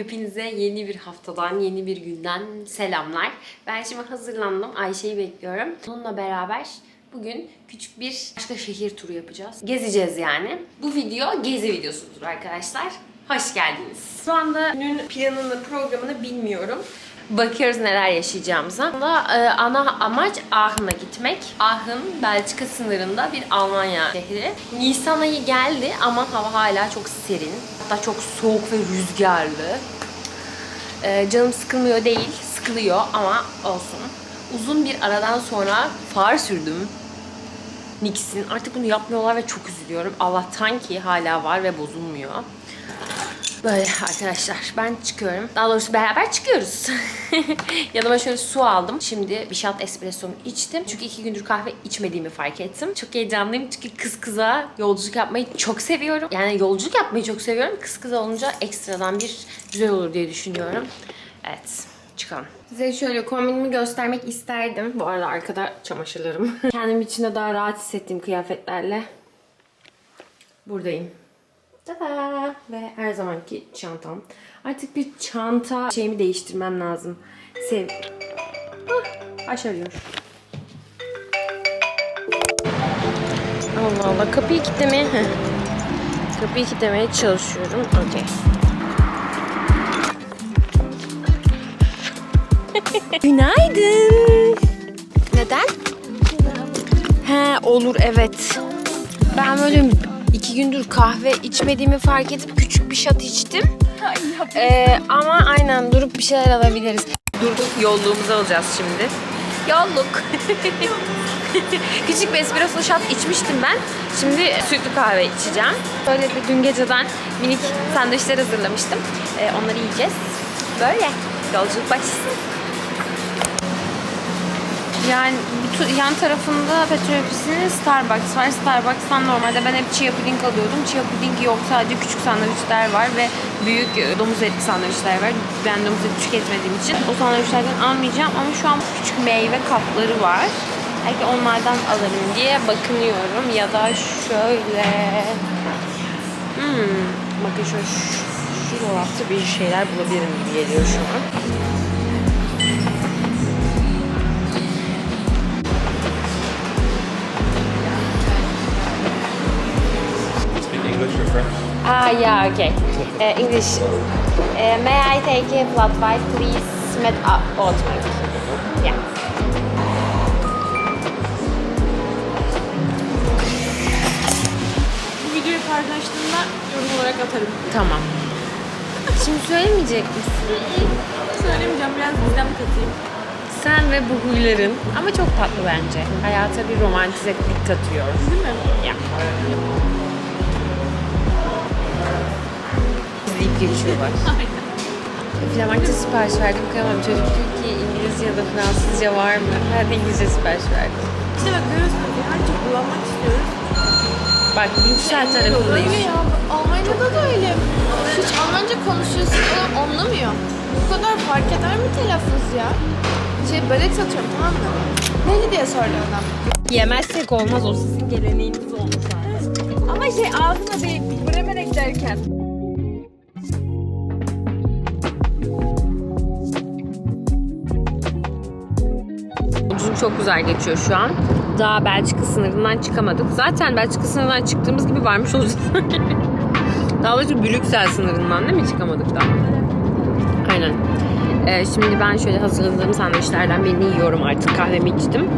Hepinize yeni bir haftadan, yeni bir günden selamlar. Ben şimdi hazırlandım. Ayşe'yi bekliyorum. Onunla beraber bugün küçük bir başka şehir turu yapacağız. Gezeceğiz yani. Bu video gezi videosudur arkadaşlar. Hoş geldiniz. Şu anda günün planını, programını bilmiyorum. Bakıyoruz neler yaşayacağımıza. Aslında, e, ana amaç Aachen'a gitmek. Aachen, Belçika sınırında bir Almanya şehri. Nisan ayı geldi ama hava hala çok serin. Hatta çok soğuk ve rüzgarlı. E, canım sıkılmıyor değil, sıkılıyor ama olsun. Uzun bir aradan sonra far sürdüm. Nix'in. Artık bunu yapmıyorlar ve çok üzülüyorum. Allah'tan ki hala var ve bozulmuyor. Böyle arkadaşlar ben çıkıyorum. Daha doğrusu beraber çıkıyoruz. Yanıma şöyle su aldım. Şimdi bir shot espressomu içtim. Çünkü iki gündür kahve içmediğimi fark ettim. Çok heyecanlıyım çünkü kız kıza yolculuk yapmayı çok seviyorum. Yani yolculuk yapmayı çok seviyorum. Kız kıza olunca ekstradan bir güzel olur diye düşünüyorum. Evet çıkalım. Size şöyle kombinimi göstermek isterdim. Bu arada arkada çamaşırlarım. Kendimi içinde daha rahat hissettiğim kıyafetlerle buradayım. Ve her zamanki çantam. Artık bir çanta şeyimi değiştirmem lazım. Sev... Ah. Allah Allah. Kapıyı kilitlemeye... Kapıyı kilitlemeye çalışıyorum. Okey. Günaydın. Neden? He olur evet. Ben böyle iki gündür kahve içmediğimi fark edip küçük bir shot içtim. Ee, ama aynen durup bir şeyler alabiliriz. Durduk yolluğumuzu alacağız şimdi. Yolluk. küçük bir espresso shot içmiştim ben. Şimdi sütlü kahve içeceğim. Böyle de dün geceden minik sandviçler hazırlamıştım. Ee, onları yiyeceğiz. Böyle. Yolculuk başlasın. Yani yan tarafında petrol Starbucks var. Starbucks'tan normalde ben hep chia puding alıyordum. Chia puding yok sadece küçük sandviçler var ve büyük e, domuz etli sandviçler var. Ben domuz eti tüketmediğim için o sandviçlerden almayacağım ama şu an küçük meyve kapları var. Belki onlardan alırım diye bakınıyorum ya da şöyle hmm, bakın şöyle şu, şu dolapta bir şeyler bulabilirim gibi geliyor şu an. Ah, yeah, okay. Uh, English. Uh, may I take a flat white, please? Med uh, oat milk. Yeah. Bu videoyu paylaştığımda yorum olarak atarım. Tamam. Şimdi söylemeyecek misin? Söylemeyeceğim biraz bizden katayım. Sen ve bu huyların ama çok tatlı bence. Hayata bir romantizelik katıyor. Değil mi? Ya. İzleyip geçiyorlar. Flamakta sipariş verdim. Kıyamam çocuk diyor ki İngilizce ya da Fransızca var mı? Ben de İngilizce sipariş verdim. İşte bak görüyorsunuz ya çok kullanmak istiyoruz. Bak Brüksel tarafındayız. Öyle ya. Almanya'da da öyle. Hiç Almanca konuşuyorsun adam anlamıyor. Bu kadar fark eder mi telaffuz ya? Şey börek satıyorum tamam mı? Neydi diye soruyor adam. Yemezsek olmaz o sizin geleneğiniz olmuş artık. Ama şey ağzına değil, bremerek derken. Çok güzel geçiyor şu an. Daha Belçika sınırından çıkamadık. Zaten Belçika sınırından çıktığımız gibi varmış olacağız. daha doğrusu Brüksel sınırından değil mi çıkamadık daha? Aynen. Ee, şimdi ben şöyle hazırladığım sandviçlerden birini yiyorum artık. Kahvemi içtim.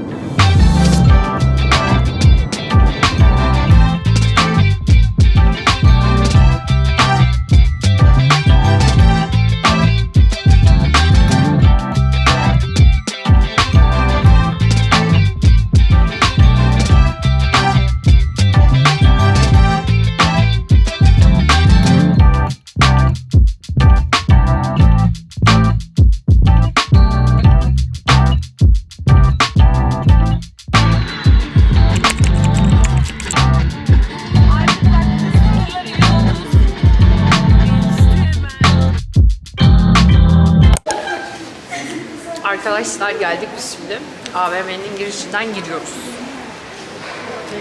Arkadaşlar geldik biz şimdi. AVM'nin girişinden giriyoruz.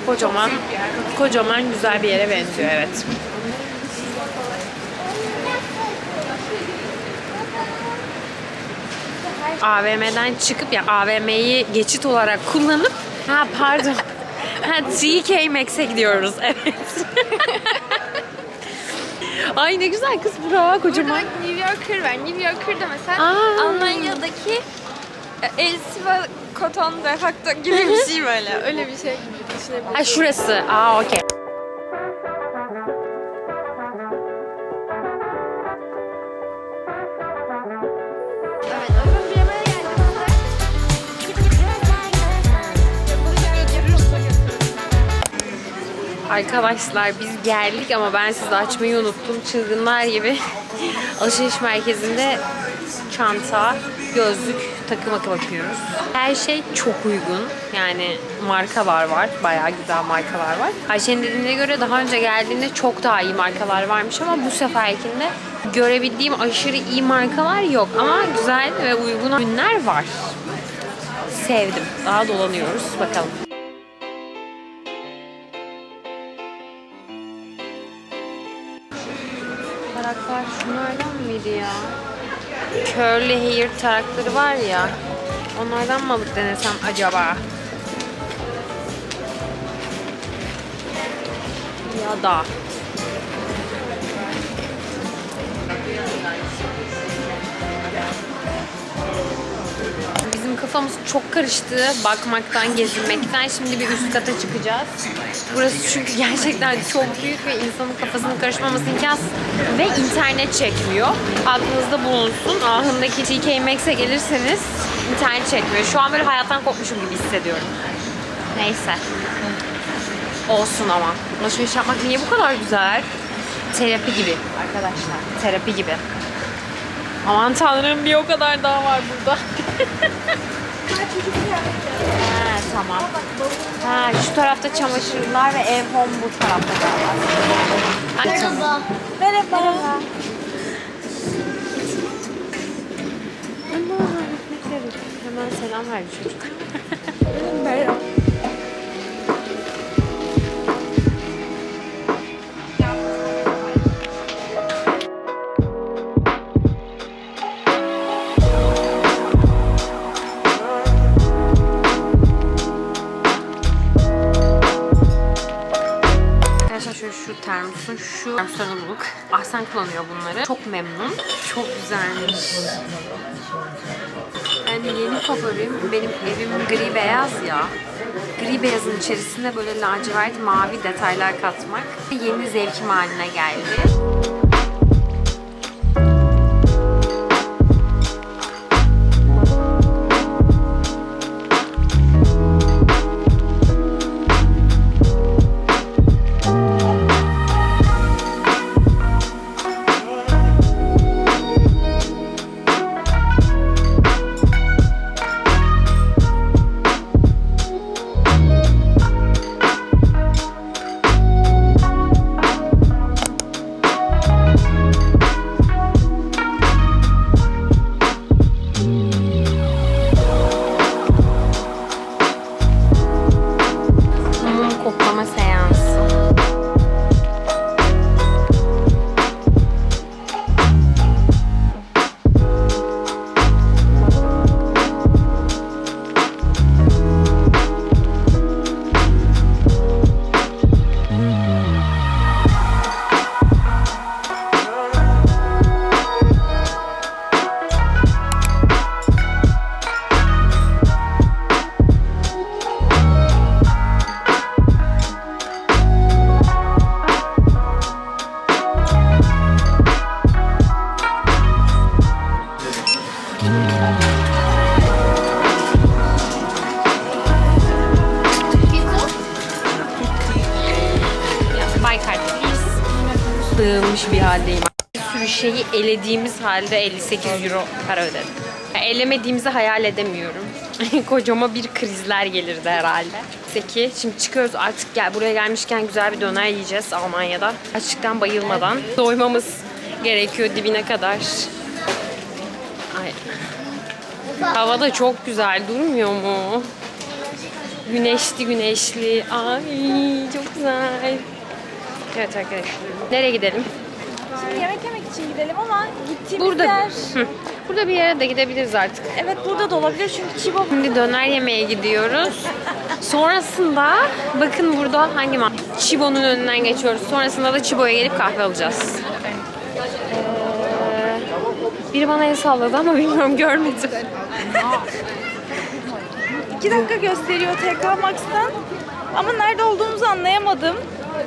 Kocaman, kocaman güzel bir yere benziyor evet. AVM'den çıkıp ya AVM'yi geçit olarak kullanıp ha pardon. Ha TK Maxx'e gidiyoruz. Evet. Ay ne güzel kız bura Burada kocaman. bak New Yorker var. New Yorker'da mesela Aa. Almanya'daki e, Elsiva Cotton de facto gibi bir şey böyle. Öyle bir şey gibi düşünebiliriz. Ha şurası. Aa okey. Arkadaşlar biz geldik ama ben size açmayı unuttum. Çılgınlar gibi alışveriş merkezinde çanta, gözlük, takım akı bakıyoruz. Her şey çok uygun. Yani markalar var. Bayağı güzel markalar var. Ayşe'nin dediğine göre daha önce geldiğinde çok daha iyi markalar varmış ama bu seferkinde görebildiğim aşırı iyi markalar yok. Ama güzel ve uygun ürünler var. Sevdim. Daha dolanıyoruz. Bakalım. Taraklar şunlardan mıydı ya? Curly hair tarakları var ya. Onlardan mı alıp denesem acaba? Ya da. Bizim kafamız çok karıştı bakmaktan, gezinmekten. Şimdi bir üst kata çıkacağız. Burası çünkü gerçekten çok büyük ve insanın kafasının karışmaması imkansız. Ve internet çekmiyor. Aklınızda bulunsun. Ahındaki TK Maxx'e gelirseniz internet çekmiyor. Şu an böyle hayattan kopmuşum gibi hissediyorum. Neyse. Olsun ama. Alışveriş yapmak niye bu kadar güzel? Terapi gibi arkadaşlar. Terapi gibi. Aman tanrım bir o kadar daha var burada. ha, tamam. Ha, şu tarafta çamaşırlar ve ev home bu tarafta galiba. Ha, tamam. Merhaba. Merhaba. Hemen selam verdi çocuk. Merhaba. Bulduk. Ahsen kullanıyor bunları. Çok memnun. Çok güzelmiş. Yani yeni favorim benim evim gri beyaz ya. Gri beyazın içerisine böyle lacivert mavi detaylar katmak yeni zevkim haline geldi. Sürü şeyi elediğimiz halde 58 euro para ödedim. Ya, elemediğimizi hayal edemiyorum. Kocama bir krizler gelirdi herhalde. Peki şimdi çıkıyoruz artık gel buraya gelmişken güzel bir döner yiyeceğiz Almanya'da. Açlıktan bayılmadan doymamız gerekiyor dibine kadar. Ay. Hava da çok güzel durmuyor mu? Güneşli güneşli. Ay çok güzel. Evet arkadaşlar. Nereye gidelim? Şimdi yemek yemek için gidelim ama gittiğimiz Burada. yer... Hı. Burada bir yere de gidebiliriz artık. Evet burada da olabilir çünkü Çibo Şimdi döner yemeye gidiyoruz. Sonrasında bakın burada hangi ma Çibo'nun önünden geçiyoruz. Sonrasında da Çibo'ya gelip kahve alacağız. Ee, biri bana el salladı ama bilmiyorum görmedim. iki dakika gösteriyor TK Max'tan. Ama nerede olduğumuzu anlayamadım.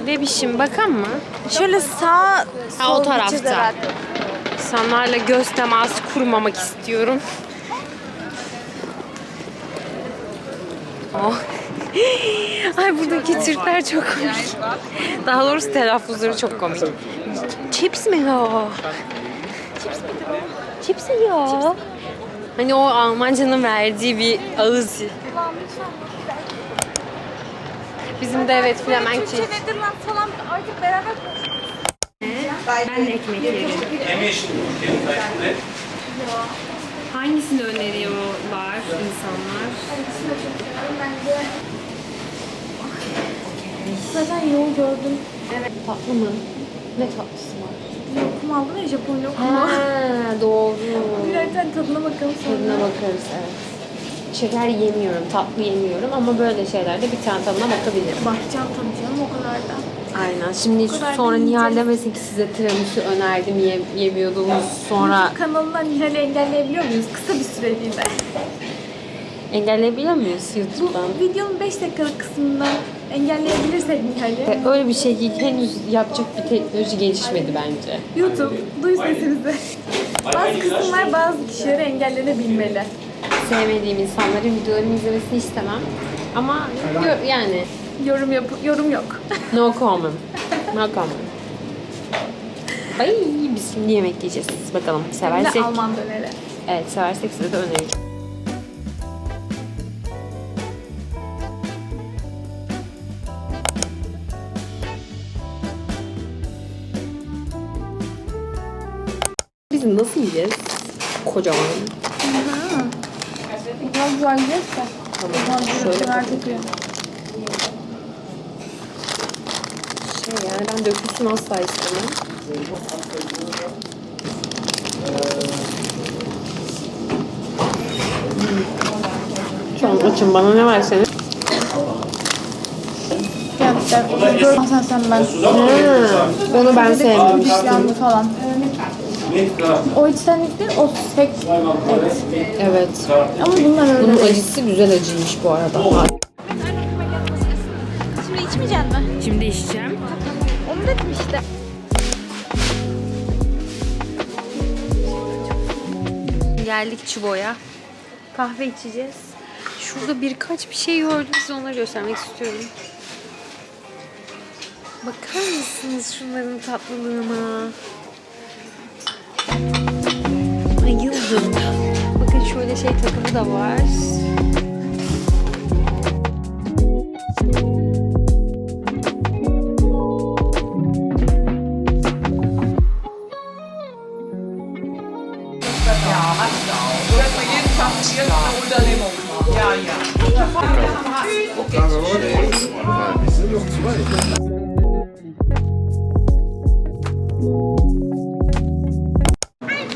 Bebişim bakan mı? Şöyle sağ Ha, o sol tarafta. herhalde. İnsanlarla göz teması kurmamak istiyorum. Oh. Ay buradaki Türkler çok komik. Daha doğrusu telaffuzları çok komik. Chips mi o? Chips miydi bu? Chips mi ya? Hani o Almancanın verdiği bir ağız. Bizim de evet flemenk Türkçe nedir lan falan artık beraber. Ben de ekmek yerim. Hangisini öneriyorlar insanlar? Zaten yol gördüm. Tatlı mı? Ne tatlısı var? Lokum aldın ya Japon lokumu. Ha, doğru. Birer tane tadına bakalım sonra. Tadına bakarız evet. Şeker yemiyorum, tatlı yemiyorum ama böyle şeylerde bir tane tadına bakabilirim. Bakacağım tabii canım o kadar da. Aynen. Şimdi kadar sonra da Nihal demesin ki size tiramisu önerdim ye, yemiyordunuz. Sonra Kanalından Nihal'i engelleyebiliyor muyuz? Kısa bir süreliğine. engelleyebiliyor muyuz Bu YouTube'dan? videonun 5 dakikalık kısmından engelleyebilirsek Nihal'i. Ve Öyle bir şey değil. Henüz yapacak bir teknoloji gelişmedi bence. YouTube, duy sesimizi. Bazı kısımlar bazı kişilere engellenebilmeli. Sevmediğim insanların videolarımı izlemesini istemem. Ama yo- yani Yorum yap yorum yok. no comment. No comment. Ay biz şimdi yemek yiyeceğiz. Bakalım Hem de seversek. Alman döneri. Evet seversek size de önereceğim. Biz nasıl yiyeceğiz? Kocaman. Biraz güzel yiyeceğiz de. Tamam. Şöyle çok iyi. şey yani ben dökülsün asla istemem. Şu an açım bana ne verseniz. Gör sen sen ben. Hmm, onu ben sevmemiştim. İşlemli falan. O içtenlik değil, o tek et. Evet. Ama bunlar öyle Bunun acısı güzel acıymış bu arada. Şimdi içmeyecek mi? Şimdi içeceğim. Onu dedim işte. Geldik Çubo'ya. Kahve içeceğiz. Şurada birkaç bir şey gördüm size onları göstermek istiyorum. Bakar mısınız şunların tatlılığına? Bakın şöyle şey takımı da var.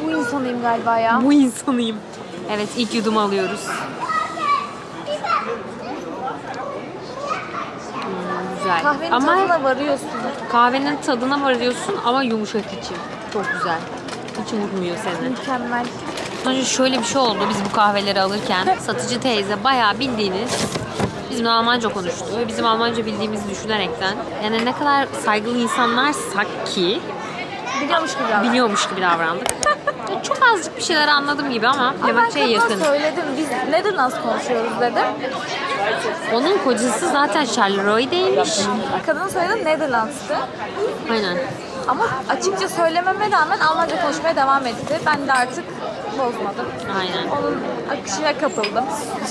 Bu insanıyım galiba ya. Bu insanıyım. Evet ilk yudumu alıyoruz. Hmm, güzel. Kahvenin ama tadına varıyorsun. kahvenin tadına varıyorsun ama yumuşak içi. Çok güzel. Hiç unutmuyor seni. Mükemmel. Önce şöyle bir şey oldu biz bu kahveleri alırken satıcı teyze bayağı bildiğiniz bizimle Almanca konuştu ve bizim Almanca bildiğimizi düşünerekten yani ne kadar saygılı insanlarsak ki Biliyormuş gibi davran. biliyormuş gibi davrandık. Çok azıcık bir şeyler anladım gibi ama kadına yakın. söyledim. Biz nedir nasıl konuşuyoruz dedim. Onun kocası zaten Charleroi Kadın söyledi Netherlands'tı. Aynen. Ama açıkça söylememe rağmen Almanca konuşmaya devam etti. Ben de artık bozmadım. Aynen. Onun akışına kapıldım.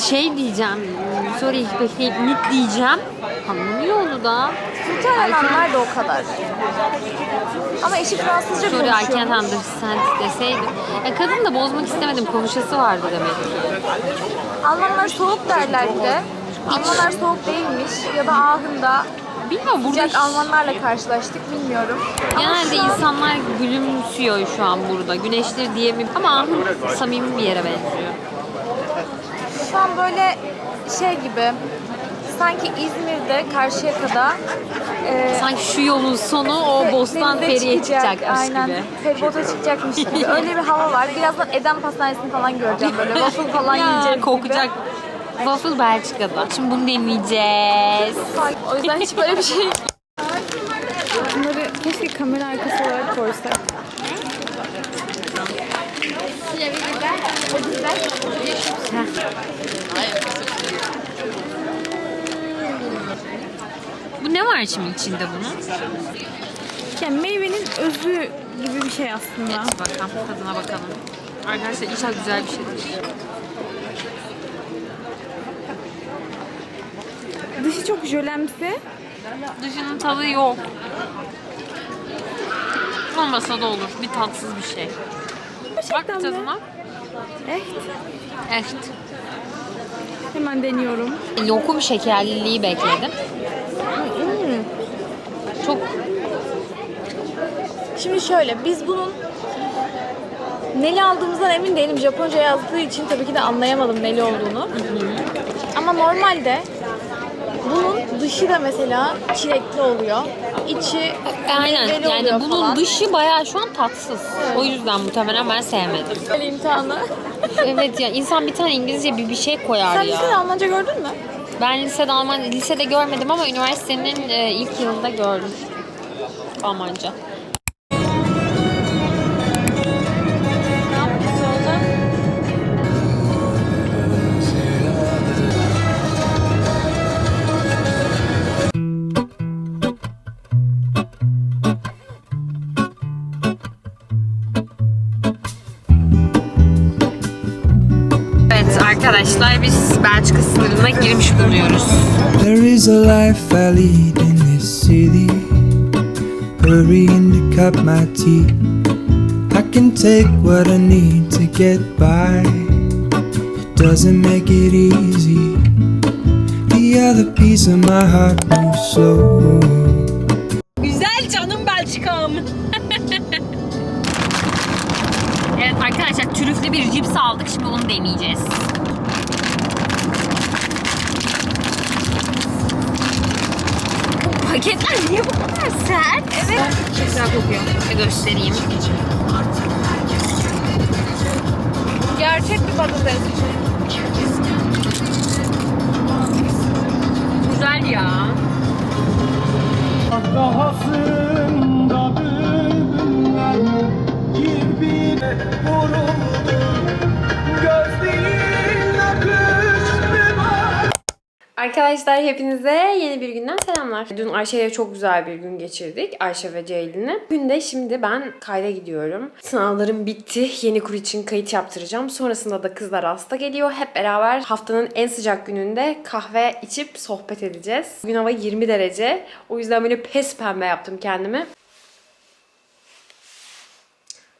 Şey diyeceğim, sorry bekleyip mit diyeceğim. Anlamıyor onu da. Muhtemelen anlar da o kadar. Ama eşi Fransızca Sorry I konuşuyor. can't understand deseydim. Ya kadın da bozmak istemedim, konuşası vardı demek ki. Almanlar soğuk derler bir de. Almanlar soğuk değilmiş ya da ahında Bilmiyorum burada sıcak Almanlarla karşılaştık bilmiyorum. Ama genelde insanlar gülümsüyor şu an burada. Güneştir diyemeyim ama ahım samimi bir yere benziyor. Şu an böyle şey gibi sanki İzmir'de Karşıyaka'da e, Sanki şu yolun sonu o Bostan Feri'ye çıkacak, çıkacakmış aynen, gibi. feribota çıkacakmış gibi. Öyle bir hava var. Birazdan Eden Pastanesi'ni falan göreceğim böyle. Waffle falan Ya, yiyeceğim kokacak. Waffle Belçika'da. Şimdi bunu deneyeceğiz. O yüzden hiç böyle bir şey... Bunları keşke kamera arkası olarak koysak. Bu ne var şimdi içinde bunun? Yani meyvenin özü gibi bir şey aslında. Evet bakalım tadına bakalım. Arkadaşlar inşallah güzel bir şeydir. Dışı çok jölemsi. Dışının tadı yok. Olmasa da olur. Bir tatsız bir şey. Bak Gerçekten mi? tadına. Evet. Evet. Hemen deniyorum. Lokum şekerliliği bekledim. Çok Şimdi şöyle biz bunun neli aldığımızdan emin değilim. Japonca yazdığı için tabii ki de anlayamadım neli olduğunu. Ama normalde bunun dışı da mesela çilekli oluyor. İçi aynen meyveli yani oluyor bunun falan. dışı bayağı şu an tatsız. O yüzden muhtemelen ben sevmedim. Böyle imtihanı. evet ya insan bir tane İngilizce bir bir şey koyar Sen ya. lisede Almanca gördün mü? Ben lisede Alman lisede görmedim ama üniversitenin e, ilk yılında gördüm. Almanca. Sınırına girmiş bulunuyoruz. There is a life I lead in this city. Hurrying to cut my teeth. I can take what I need to get by. It doesn't make it easy. The other piece of my heart moves slow. Güzel canım Belçika'm. evet arkadaşlar trüflü bir cips aldık. Şimdi onu deneyeceğiz. Paketler niye bu kadar sert? Evet. Çok güzel kokuyor. Bir göstereyim. Gerçek bir patates. Güzel ya. Kafasında bülbüller Kirpine vuruldu Gözlerin Arkadaşlar hepinize yeni bir günden selamlar. Dün Ayşe'yle çok güzel bir gün geçirdik. Ayşe ve Ceylin'le. Bugün de şimdi ben kayda gidiyorum. Sınavlarım bitti. Yeni kur için kayıt yaptıracağım. Sonrasında da kızlar hasta geliyor. Hep beraber haftanın en sıcak gününde kahve içip sohbet edeceğiz. Bugün hava 20 derece. O yüzden böyle pes pembe yaptım kendimi.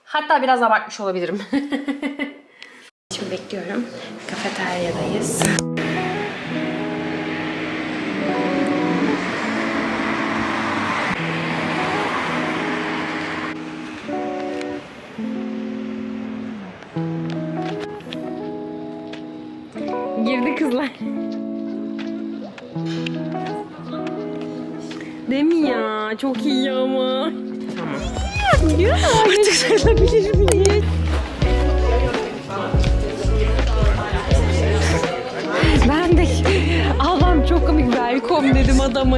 Hatta biraz abartmış olabilirim. Şimdi bekliyorum. Kafeteryadayız. Kızlar. Değil mi ya? Çok iyi ama. Tamam. Ya, artık sarılabilir miyiz? Ben de ablam çok komik welcome dedim adama.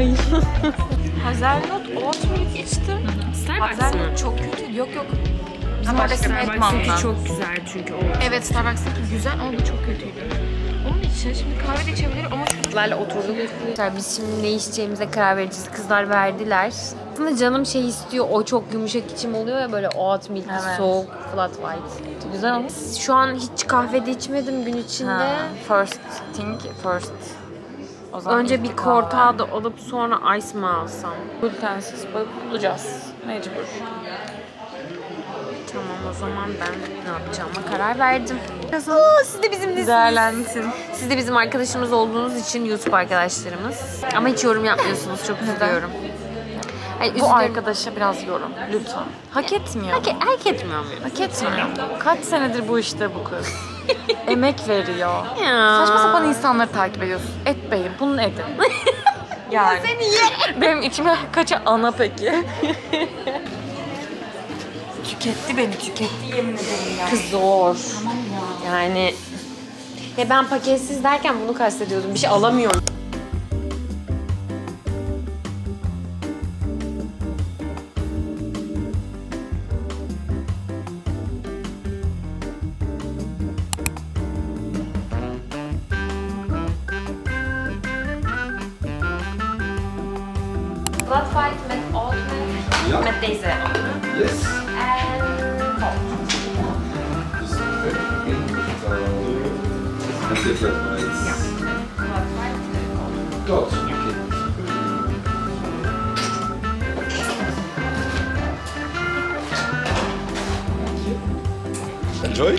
Hazelnut oat milk içtim. Starbucks mı? çok kötü. Yok yok. Bizim oradaki Medman'da. çok güzel çünkü o. Evet Starbucks'taki güzel ama bu çok kötüydü. Onun için şimdi kahve de içebilir ama Kızlarla oturduk. Biz şimdi ne içeceğimize karar vereceğiz. Kızlar verdiler. baktığında canım şey istiyor. O çok yumuşak içim oluyor ya böyle oat milk, Evet. soğuk, flat white. Güzel olmuş. Şu an hiç kahvede içmedim gün içinde. First thing first. O zaman Önce bir kahve. cortado alıp sonra ice mi alsam? Glutensiz bulacağız. Mecbur. Tamam o zaman ben ne yapacağıma karar verdim. Aa, siz de bizimlesiniz. Değerlensin. Siz de bizim arkadaşımız olduğunuz için YouTube arkadaşlarımız. Ama hiç yorum yapmıyorsunuz. Çok üzülüyorum. Ay, Bu üzülüyorum. arkadaşa biraz yorum. Lütfen. Hak etmiyor. Hak, hak etmiyor muyum? Hak etmiyor. Kaç senedir bu işte bu kız. Emek veriyor. Ya. Saçma sapan insanları takip ediyorsun. Etmeyin. Bunu edin. yani. Seni ye. Benim içime kaça ana peki? tüketti beni tüketti yemin ederim ya. Kız zor. Yani ya ben paketsiz derken bunu kastediyordum. Bir şey alamıyorum. Flat white met milk. Met deze. Yes. Different lights. Flat white. Dots. Okay. Enjoy.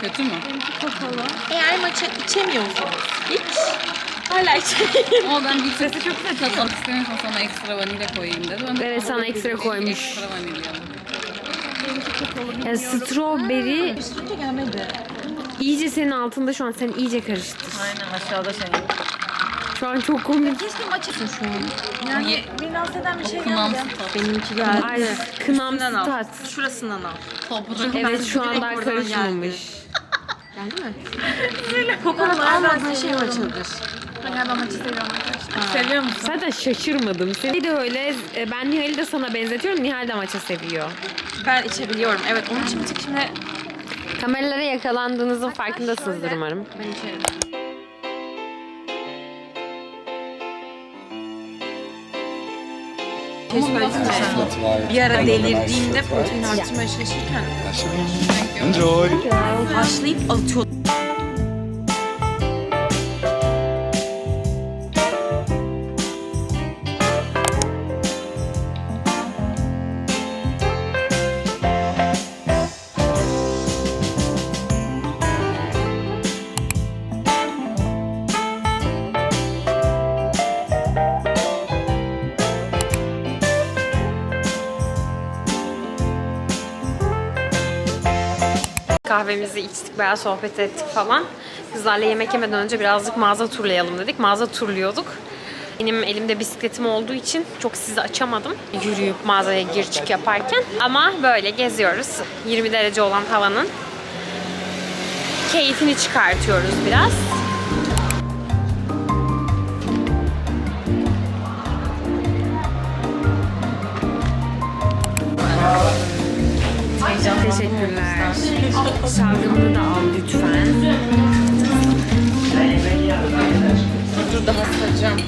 Kötü mü? Eğer maça içemiyorsanız hiç hala içemiyorum. Ama ben bir sesi çok güzel tatmak istemiyorsam sana ekstra vanilya koyayım dedi. Ben de Evet, sana ekstra koymuş. Ekstra vanilya. Yani strawberry gelmedi. iyice senin altında şu an. Sen iyice karıştır. Aynen aşağıda şey. Şu an çok komik. Keşke maçı şu an. Yani beni rahatsız eden bir şey Kınamsı geldi. tat. Benimki geldi. Aynen. Kınamsı al. tat. Şurasından al. Toprak. Evet şu an daha karışmamış. Kokonat almadan şey maçıdır. Ben galiba maçı seviyorum arkadaşlar. Seviyor musun? Zaten şaşırmadım. Seni de öyle. e, Ben Nihal'i de sana benzetiyorum. Nihal de maça seviyor. Ben içebiliyorum. Evet onun için bir tık şimdi Kameralara yakalandığınızın farkındasınızdır umarım. ben içerim. Şey söyleyeyim mi? Bir ara delirdiğimde protein artırmaya çalışırken Enjoy. haşlayıp atıyordum. Kahvemizi içtik, bayağı sohbet ettik falan. Kızlarla yemek yemeden önce birazcık mağaza turlayalım dedik. Mağaza turluyorduk. Benim elimde bisikletim olduğu için çok sizi açamadım. Yürüyüp mağazaya gir çık yaparken. Ama böyle geziyoruz. 20 derece olan havanın keyfini çıkartıyoruz biraz. Teşekkürler. Şalgamını da al lütfen. Dur daha sıcağım.